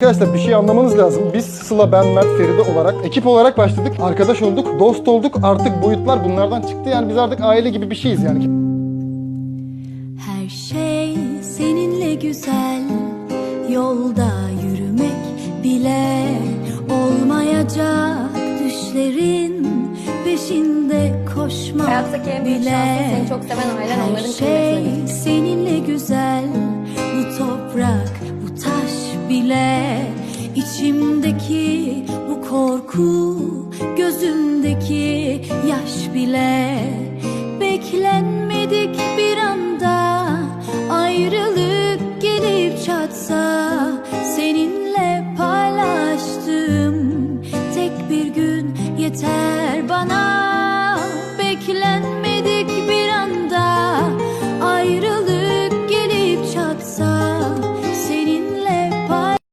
Arkadaşlar bir şey anlamanız lazım. Biz Sıla, ben, Mert, Feride olarak ekip olarak başladık. Arkadaş olduk, dost olduk. Artık boyutlar bunlardan çıktı. Yani biz artık aile gibi bir şeyiz yani. Her şey seninle güzel Yolda yürümek bile Olmayacak düşlerin Peşinde koşmak Hayattaki en büyük bile şansın seni çok seven ailen, onların şey benimle içimdeki bu korku gözümdeki yaş bile beklenmedik bir anda ayrılık gelip çatsa seninle paylaştım tek bir gün yeter bana. Beklen